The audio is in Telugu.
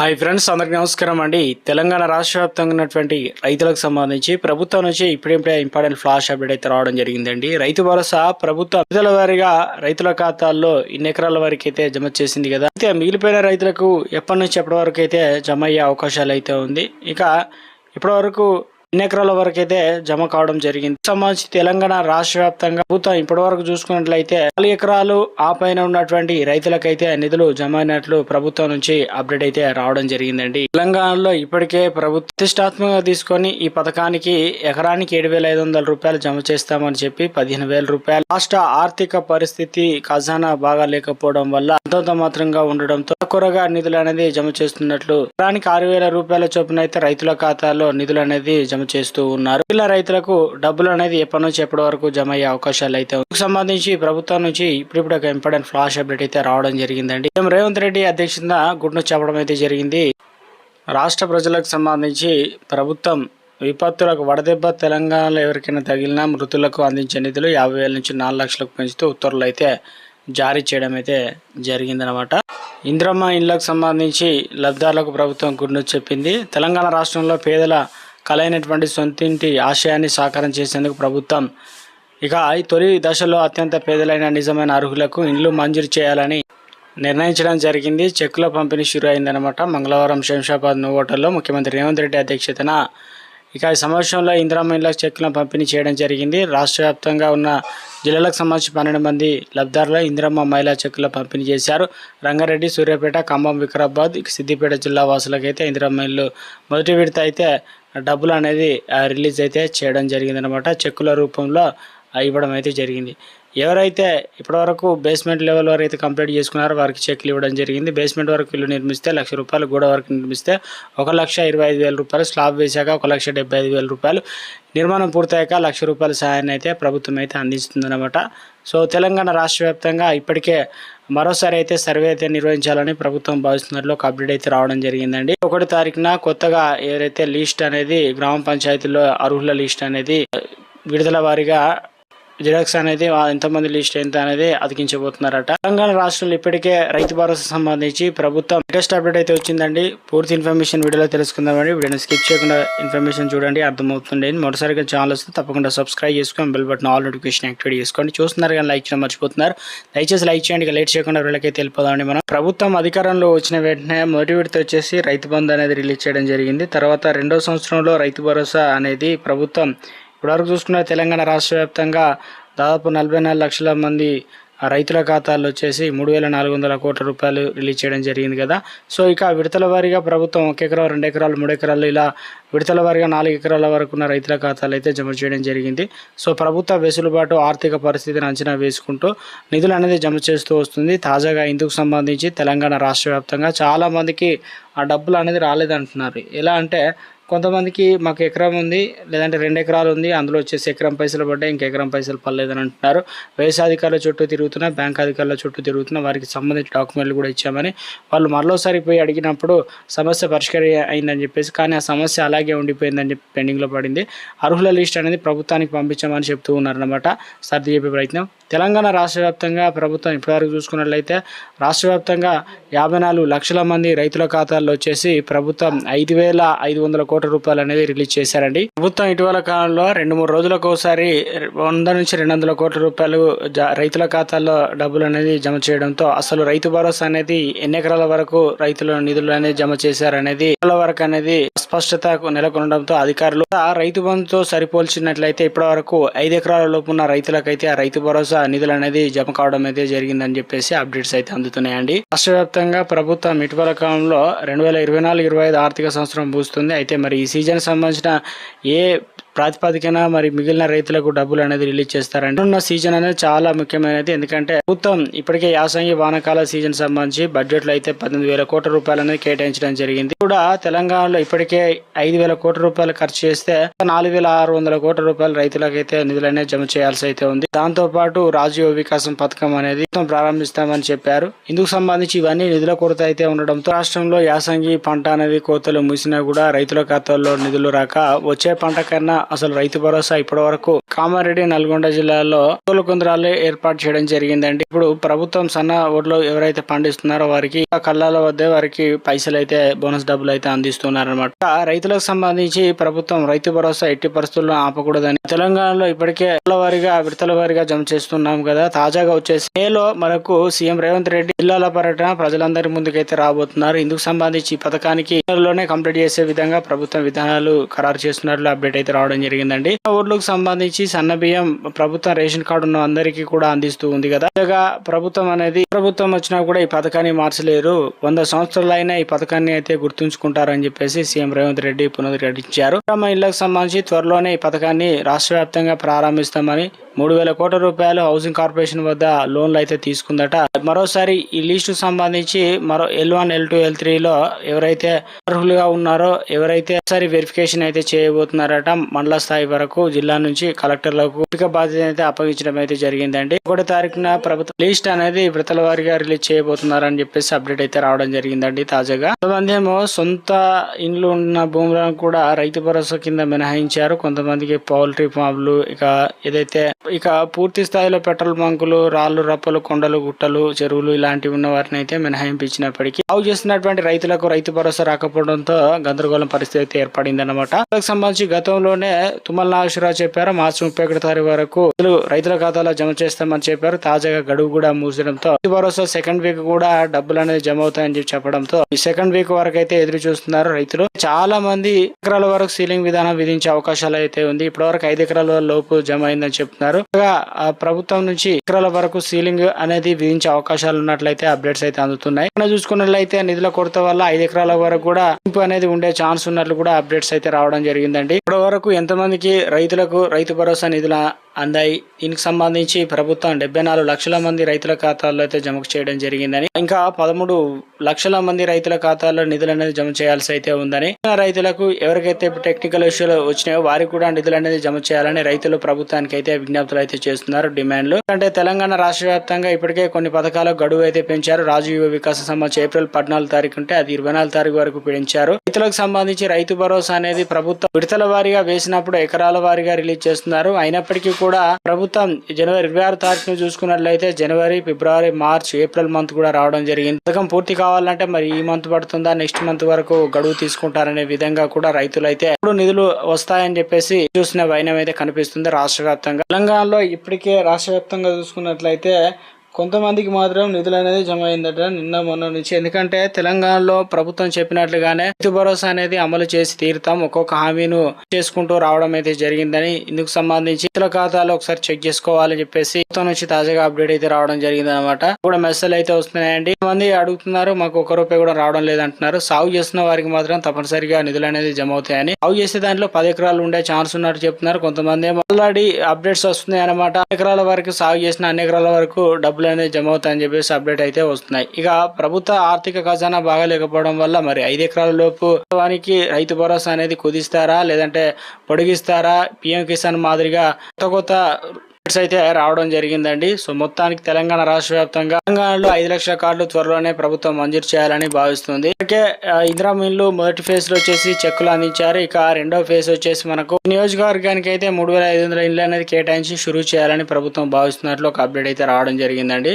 హాయ్ ఫ్రెండ్స్ అందరికి నమస్కారం అండి. తెలంగాణ రాష్ట్ర వ్యాప్తంగా ఉన్నటువంటి రైతులకు సంబంధించి ప్రభుత్వం నుంచి ఇప్పుడిప్పుడే ఇంపార్టెంట్ ఫ్లాష్ అప్డేట్ అయితే రావడం జరిగిందండి. రైతు భరోసా ప్రభుత్వం విడుదల వారిగా రైతుల ఖాతాల్లో ఇన్ని ఎకరాల వరకు అయితే జమ చేసింది కదా. అయితే మిగిలిపోయిన రైతులకు ఎప్పటి నుంచి ఎప్పటి వరకు అయితే జమ అయ్యే అవకాశాలు అయితే ఉంది. ఇక ఇప్పటి వరకు ఎన్ని ఎకరాల వరకు అయితే జమ కావడం జరిగింది? సంబంధించి తెలంగాణ రాష్ట్ర వ్యాప్తంగా ప్రభుత్వం ఇప్పటి వరకు చూసుకున్నట్లయితే నాలుగు ఎకరాలు ఆ పైన ఉన్నటువంటి రైతులకైతే నిధులు జమ అయినట్లు ప్రభుత్వం నుంచి అప్డేట్ అయితే రావడం జరిగిందండి. తెలంగాణలో ఇప్పటికే ప్రభుత్వం ప్రతిష్టాత్మకంగా తీసుకొని ఈ పథకానికి ఎకరానికి ఏడు వేల ఐదు వందల రూపాయలు జమ చేస్తామని చెప్పి పదిహేను వేల రూపాయలు. రాష్ట్ర ఆర్థిక పరిస్థితి ఖజానా బాగా లేకపోవడం వల్ల అంతంత మాత్రంగా ఉండడంతో కొరగా నిధులు అనేది జమ చేస్తున్నట్లు. ఎకరానికి ఆరు వేల రూపాయల చొప్పున అయితే రైతుల ఖాతాలో నిధులు అనేది జమ చేస్తూ ఉన్నారు. ఇలా రైతులకు డబ్బులు అనేది ఎప్పటి నుంచి ఎప్పటి వరకు జమ అయ్యే అవకాశాలు అయితే సంబంధించి ప్రభుత్వం నుంచి ఇప్పుడిప్పుడు ఒక ఇంపార్టెంట్ ఫ్లాష్ అప్డేట్ అయితే రావడం జరిగిందండి. సీఎం రేవంత్ రెడ్డి అధ్యక్షతన గుడ్ను చెప్పడం అయితే జరిగింది. రాష్ట్ర ప్రజలకు సంబంధించి ప్రభుత్వం విపత్తులకు వడదెబ్బ తెలంగాణలో ఎవరికైనా తగిలినా మృతులకు అందించే నిధులు యాభై వేల నుంచి నాలుగు లక్షలకు పెంచుతూ ఉత్తర్వులు అయితే జారీ చేయడం అయితే జరిగిందనమాట ఇంద్రమ్మ ఇళ్ళకు సంబంధించి లబ్ధారులకు ప్రభుత్వం గుండు చెప్పింది. తెలంగాణ రాష్ట్రంలో పేదల కలైనటువంటి సొంతింటి ఆశయాన్ని సాకారం చేసేందుకు ప్రభుత్వం ఇక ఈ తొలి దశలో అత్యంత పేదలైన నిజమైన అర్హులకు ఇండ్లు మంజూరు చేయాలని నిర్ణయించడం జరిగింది. చెక్కుల పంపిణీ షురు అయిందనమాట మంగళవారం శంషాబాద్ నువ్వు హోటల్లో ముఖ్యమంత్రి రేవంత్ రెడ్డి అధ్యక్షతన ఇక ఈ సమావేశంలో ఇందిరామ ఇళ్ళ చెక్కులను పంపిణీ చేయడం జరిగింది. రాష్ట్ర వ్యాప్తంగా ఉన్న జిల్లాలకు సంబంధించి పన్నెండు మంది లబ్ధారులు ఇందిరమ్మ మహిళా చెక్కుల పంపిణీ చేశారు. రంగారెడ్డి సూర్యాపేట ఖమ్మం వికారాబాద్ సిద్దిపేట జిల్లా వాసులకైతే ఇందిరమ్మ మొదటి విడత అయితే డబ్బులు అనేది ఆ, రిలీజ్ అయితే చేయడం జరిగిందనమాట చెక్కుల రూపంలో ఇవ్వడం అయితే జరిగింది. ఎవరైతే ఇప్పటివరకు బేస్మెంట్ లెవెల్ వరకు అయితే కంప్లీట్ చేసుకున్నారో వారికి చెక్లు ఇవ్వడం జరిగింది. బేస్మెంట్ వరకు ఇల్లు నిర్మిస్తే లక్ష రూపాయలు గోడ వరకు నిర్మిస్తే ఒక లక్ష ఇరవై ఐదు వేల రూపాయలు స్లాబ్ వేశాక ఒక లక్ష డెబ్బై ఐదు వేల రూపాయలు. నిర్మాణం పూర్తయ్యాక లక్ష రూపాయల సహాయాన్ని అయితే ప్రభుత్వం అయితే అందిస్తుందన్నమాట. సో తెలంగాణ రాష్ట్ర వ్యాప్తంగా ఇప్పటికే మరోసారి అయితే సర్వే అయితే నిర్వహించాలని ప్రభుత్వం భావిస్తున్నట్లు ఒక అప్డేట్ అయితే రావడం జరిగిందండి. ఒకటి తారీఖున కొత్తగా ఏదైతే లిస్ట్ అనేది గ్రామ పంచాయతీలో అర్హుల లిస్ట్ అనేది విడుదల వారీగా జిరాక్స్ అనేది ఎంతమంది లిస్ట్ ఎంత అనేది అతికించబోతున్నారట. తెలంగాణ రాష్ట్రంలో ఇప్పటికే రైతు భరోసా సంబంధించి ప్రభుత్వం లేటెస్ట్ అప్డేట్ అయితే వచ్చిందండి. పూర్తి ఇన్ఫర్మేషన్ వీడియోలో తెలుసుకుందామండి. వీడియోని స్కిప్ చేయకుండా ఇన్ఫర్మేషన్ చూడండి అర్థమవుతుంది మొదటిసారిగా ఛానల్ వస్తే తప్పకుండా సబ్స్క్రైబ్ చేసుకొని bell button all notification activate చేసుకోండి. చూస్తున్నారు కానీ లైక్ చేయడం మర్చిపోతున్నారు. దయచేసి లైక్ చేయండి లేట్ చేయకుండా వీళ్ళకైతే వెళ్ళిపోదామండి మనం. ప్రభుత్వం అధికారంలో వచ్చిన వెంటనే మొదటి విడత వచ్చేసి రైతు బంధు అనేది రిలీజ్ చేయడం జరిగింది. తర్వాత రెండో సంవత్సరంలో రైతు భరోసా అనేది ప్రభుత్వం ఇప్పటివరకు చూసుకున్న తెలంగాణ రాష్ట్ర వ్యాప్తంగా దాదాపు నలభై నాలుగు లక్షల మంది రైతుల ఖాతాల్లో వచ్చేసి మూడు వేల నాలుగు వందల కోట్ల రూపాయలు రిలీజ్ చేయడం జరిగింది కదా. సో ఇక విడతల వారీగా ప్రభుత్వం ఒక ఎకరం రెండు ఎకరాలు మూడు ఎకరాలు ఇలా విడతల వారీగా నాలుగు ఎకరాల వరకు ఉన్న రైతుల ఖాతాలు అయితే జమ చేయడం జరిగింది. సో ప్రభుత్వ వెసులుబాటు ఆర్థిక పరిస్థితిని అంచనా వేసుకుంటూ నిధులు అనేది జమ చేస్తూ వస్తుంది. తాజాగా ఇందుకు సంబంధించి తెలంగాణ రాష్ట్ర వ్యాప్తంగా చాలామందికి ఆ డబ్బులు అనేది రాలేదంటున్నారు. ఎలా అంటే కొంతమందికి మాకు ఎకరం ఉంది లేదంటే రెండు ఎకరాలు ఉంది అందులో వచ్చేసి ఎకరం పైసలు పడ్డాయి ఇంక ఎకరం పైసలు పడలేదని అంటున్నారు. వ్యవసాయ అధికారుల చుట్టూ తిరుగుతున్నా బ్యాంక్ అధికారుల చుట్టూ తిరుగుతున్నా వారికి సంబంధించిన డాక్యుమెంట్లు కూడా ఇచ్చామని వాళ్ళు మరోసారి పోయి అడిగినప్పుడు సమస్య పరిష్కారం అయిందని చెప్పేసి కానీ ఆ సమస్య అలాగే ఉండిపోయిందని చెప్పి పెండింగ్లో పడింది. అర్హుల లిస్ట్ అనేది ప్రభుత్వానికి పంపించామని చెప్తూ ఉన్నారనమాట సర్ది చెప్పే ప్రయత్నం తెలంగాణ రాష్ట్ర వ్యాప్తంగా ప్రభుత్వం ఇప్పటివరకు చూసుకున్నట్లయితే రాష్ట్ర వ్యాప్తంగా యాభై నాలుగు లక్షల మంది రైతుల ఖాతాల్లో వచ్చేసి ప్రభుత్వం ఐదు వేల ఐదు వందల కోట్ల రూపాయలు అనేది రిలీజ్ చేశారండి. ప్రభుత్వం ఇటీవల కాలంలో రెండు మూడు రోజులకు ఒకసారి వంద నుంచి రెండు వందల కోట్ల రూపాయలు రైతుల ఖాతాల్లో డబ్బులు అనేది జమ చేయడంతో అసలు రైతు భరోసా అనేది ఎన్ని ఎకరాల వరకు రైతుల నిధులు అనేది జమ చేశారనేది వరకు అనేది స్పష్టత నెలకొనడంతో అధికారులు రైతు బంధుతో సరిపోల్చినట్లయితే ఇప్పటి వరకు ఐదు ఎకరాల లోపు ఉన్న రైతులకైతే ఆ రైతు భరోసా నిధులు అనేది జమ కావడం అయితే జరిగిందని చెప్పేసి అప్డేట్స్ అయితే అందుతున్నాయండి. రాష్ట్ర వ్యాప్తంగా ప్రభుత్వం ఇటీవల కాలంలో రెండు వేల ఇరవై నాలుగు ఇరవై ఐదు ఆర్థిక సంవత్సరం పూస్తుంది. అయితే మరి ఈ సీజన్ సంబంధించిన ఏ ప్రాతిపదికన మరి మిగిలిన రైతులకు డబ్బులు అనేది రిలీజ్ చేస్తారండి ఉన్న సీజన్ అనేది చాలా ముఖ్యమైనది. ఎందుకంటే ప్రభుత్వం ఇప్పటికే యాసంగి వానకాల సీజన్ సంబంధించి బడ్జెట్లో అయితే పద్దెనిమిది వేల కోట్ల రూపాయలు అనేది కేటాయించడం జరిగింది. కూడా తెలంగాణలో ఇప్పటికే ఐదు వేల కోట్ల రూపాయలు ఖర్చు చేస్తే నాలుగు వేల ఆరు వందల కోట్ల రూపాయలు రైతులకైతే నిధులు అనేది జమ చేయాల్సి అయితే ఉంది. దాంతో పాటు రాజీవ్ వికాసం పథకం అనేది ప్రారంభిస్తామని చెప్పారు. ఇందుకు సంబంధించి ఇవన్నీ నిధుల కొరత అయితే ఉండడంతో రాష్ట్రంలో యాసంగి పంట అనేది కోతలు మూసినా కూడా రైతుల ఖాతాల్లో నిధులు రాక వచ్చే పంట కన్నా అసలు రైతు భరోసా ఇప్పటి వరకు కామారెడ్డి నల్గొండ జిల్లాలో కొందరాలు ఏర్పాటు చేయడం జరిగిందండి. ఇప్పుడు ప్రభుత్వం సన్న ఓట్లు ఎవరైతే పండిస్తున్నారో వారికి కళ్ళాల వద్దే వారికి పైసలు అయితే బోనస్ డబ్బులు అయితే అందిస్తున్నారు అనమాట రైతులకు సంబంధించి ప్రభుత్వం రైతు భరోసా ఎట్టి పరిస్థితుల్లో ఆపకూడదని తెలంగాణలో ఇప్పటికే వారిగా విడతల వారిగా జమ చేస్తున్నాం కదా. తాజాగా వచ్చేసి మేలో మనకు సీఎం రేవంత్ రెడ్డి జిల్లాల పర్యటన ప్రజలందరి ముందుకైతే రాబోతున్నారు. ఇందుకు సంబంధించి పథకానికి లోనే కంప్లీట్ చేసే విధంగా ప్రభుత్వం విధానాలు ఖరారు చేస్తున్నట్లు అప్డేట్ అయితే రావడం జరిగిందండి. ఓట్లకు సంబంధించి సన్న బియ్యం ప్రభుత్వం రేషన్ కార్డు ఉన్న అందరికీ కూడా అందిస్తూ ఉంది కదా. ప్రభుత్వం అనేది ప్రభుత్వం వచ్చినా కూడా ఈ పథకాన్ని మార్చలేరు. వంద సంవత్సరాలైనా ఈ పథకాన్ని అయితే గుర్తుంచుకుంటారని చెప్పేసి సీఎం రేవంత్ రెడ్డి పునరుద్ధరించారు. ఇళ్ళకు సంబంధించి త్వరలోనే ఈ పథకాన్ని రాష్ట్ర వ్యాప్తంగా ప్రారంభిస్తామని మూడు వేల కోట్ల రూపాయలు హౌసింగ్ కార్పొరేషన్ వద్ద లోన్లు అయితే తీసుకుందట. మరోసారి ఈ లిస్టు సంబంధించి మరో L one L two L త్రీలో ఎవరైతే అర్హులుగా ఉన్నారో ఎవరైతే ఒకసారి వెరిఫికేషన్ అయితే చేయబోతున్నారట మండల స్థాయి వరకు జిల్లా నుంచి కలెక్టర్లకు ఎంపిక బాధ్యత అయితే అప్పగించడం అయితే జరిగిందండి. ఒకటో తారీఖున ప్రభుత్వం లిస్ట్ అనేది విడతల వారిగా రిలీజ్ చేయబోతున్నారని చెప్పేసి అప్డేట్ అయితే రావడం జరిగిందండి తాజాగా. కొంతమంది ఏమో సొంత ఇండ్లు ఉన్న భూములను కూడా రైతు భరోసా కింద మినహాయించారు. కొంతమందికి పౌల్ట్రీ ఫామ్లు ఇక ఏదైతే ఇక పూర్తి స్థాయిలో పెట్రోల్ బంకులు రాళ్ళు రప్పలు కొండలు గుట్టలు చెరువులు ఇలాంటివి ఉన్న వారిని అయితే మినహాయింపించినప్పటికీ సాగు చేస్తున్నటువంటి రైతులకు రైతు భరోసా రాకపోవడంతో గందరగోళం పరిస్థితి అయితే ఏర్పడింది అనమాట దానికి సంబంధించి గతంలోనే తుమ్మల నాగేశ్వరరావు చెప్పారు మార్చి ముప్పై ఒకటి తారీఖు వరకు రైతుల ఖాతాలో జమ చేస్తామని చెప్పారు. తాజాగా గడువు కూడా మూసడంతో రైతు భరోసా సెకండ్ వీక్ కూడా డబ్బులు అనేది జమ అవుతాయని చెప్పి చెప్పడంతో ఈ సెకండ్ వీక్ వరకు అయితే ఎదురు చూస్తున్నారు రైతులు. చాలా మంది ఎకరాల వరకు సీలింగ్ విధానం విధించే అవకాశాలు అయితే ఉంది. ఇప్పటి వరకు ఐదు ఎకరాల లోపు జమ అయిందని చెప్తున్నారు. ఇంకా, ప్రభుత్వం నుంచి ఎకరాల వరకు సీలింగ్ అనేది విధించే అవకాశాలు ఉన్నట్లయితే అప్డేట్స్ అయితే అందుతున్నాయి. మనం చూసుకున్నట్లయితే నిధుల కొరత వల్ల ఐదు ఎకరాల వరకు కూడా అనేది ఉండే ఛాన్స్ ఉన్నట్లు కూడా అప్డేట్స్ అయితే రావడం జరిగిందండి. ఇప్పటి వరకు ఎంతమందికి రైతులకు రైతు భరోసా నిధుల అందాయి దీనికి సంబంధించి ప్రభుత్వం డెబ్బై నాలుగు లక్షల మంది రైతుల ఖాతాల్లో అయితే జమ చేయడం జరిగిందని ఇంకా పదమూడు లక్షల మంది రైతుల ఖాతాల్లో నిధులు అనేది జమ చేయాల్సి అయితే ఉందని. రైతులకు ఎవరికైతే టెక్నికల్ ఇష్యూలు వచ్చినాయో వారికి కూడా నిధులు అనేది జమ చేయాలని రైతులు ప్రభుత్వానికి అయితే విజ్ఞప్తులు అయితే చేస్తున్నారు డిమాండ్లు. అంటే తెలంగాణ రాష్ట్ర వ్యాప్తంగా ఇప్పటికే కొన్ని పథకాలకు గడువు అయితే పెంచారు. రాజు వికాస సంబంధించి ఏప్రిల్ పద్నాలుగు తారీఖు ఉంటే అది ఇరవై నాలుగు తారీఖు వరకు పెంచారు. రైతులకు సంబంధించి రైతు భరోసా అనేది ప్రభుత్వం విడతల వారీగా వేసినప్పుడు ఎకరాల వారీగా రిలీజ్ చేస్తున్నారు. అయినప్పటికీ కూడా ప్రభుత్వం జనవరి ఇరవై ఆరు తారీఖును చూసుకున్నట్లయితే జనవరి ఫిబ్రవరి మార్చ్ ఏప్రిల్ మంత్ కూడా రావడం జరిగింది. పథకం పూర్తి కావాలంటే మరి ఈ మంత్ పడుతుందా నెక్స్ట్ మంత్ వరకు గడువు తీసుకుంటారనే విధంగా కూడా రైతులు అయితే ఇప్పుడు నిధులు వస్తాయని చెప్పేసి చూసిన వైనం అయితే కనిపిస్తుంది రాష్ట్ర వ్యాప్తంగా. తెలంగాణలో ఇప్పటికే రాష్ట్ర వ్యాప్తంగా చూసుకున్నట్లయితే కొంతమందికి మాత్రం నిధులు అనేది జమ అయిందట నిన్న మొన్న నుంచి. ఎందుకంటే తెలంగాణలో ప్రభుత్వం చెప్పినట్లుగానే రైతు భరోసా అనేది అమలు చేసి తీరుతాం. ఒక్కొక్క హామీను చేసుకుంటూ రావడం అయితే జరిగిందని ఇందుకు సంబంధించి రైతుల ఖాతాలో ఒకసారి చెక్ చేసుకోవాలని చెప్పేసి ప్రభుత్వం నుంచి తాజాగా అప్డేట్ అయితే రావడం జరిగింది అనమాట కూడా మెసేజ్ అయితే వస్తున్నాయండి. మంది అడుగుతున్నారు మాకు ఒక రూపాయి కూడా రావడం లేదంటున్నారు. సాగు చేస్తున్న వారికి మాత్రం తప్పనిసరిగా నిధులు అనేది జమ అవుతాయని. సాగు చేసే దాంట్లో పది ఎకరాలు ఉండే ఛాన్స్ ఉన్నట్టు చెప్తున్నారు. కొంతమంది ఆల్రెడీ అప్డేట్స్ వస్తున్నాయి అనమాట ఎకరాల వరకు సాగు చేసిన అన్ని ఎకరాల వరకు డబ్బులు అనేది జమ అవుతాయని చెప్పేసి అప్డేట్ అయితే వస్తున్నాయి. ఇక ప్రభుత్వ ఆర్థిక ఖజానా బాగాలేకపోవడం వల్ల మరి ఐదు ఎకరాల లోపు వానికి రైతు భరోసా అనేది కుదిస్తారా? లేదంటే పొడిగిస్తారా? పిఎం కిసాన్ మాదిరిగా కొత్త కొత్త అయితే రావడం జరిగిందండి. సో మొత్తానికి తెలంగాణ రాష్ట్ర వ్యాప్తంగా తెలంగాణలో ఐదు లక్షల కార్డులు త్వరలోనే ప్రభుత్వం మంజూరు చేయాలని భావిస్తుంది. ఇప్పటికే ఆ, ఇందిరా మిల్లు మొదటి ఫేజ్లో వచ్చేసి చెక్కులు అందించారు. ఇక రెండో ఫేజ్ వచ్చేసి మనకు నియోజకవర్గానికి అయితే మూడు వేల ఐదు వందల ఇళ్ళు అనేది కేటాయించి షురూ చేయాలని ప్రభుత్వం భావిస్తున్నట్లు ఒక అప్డేట్ అయితే రావడం జరిగిందండి.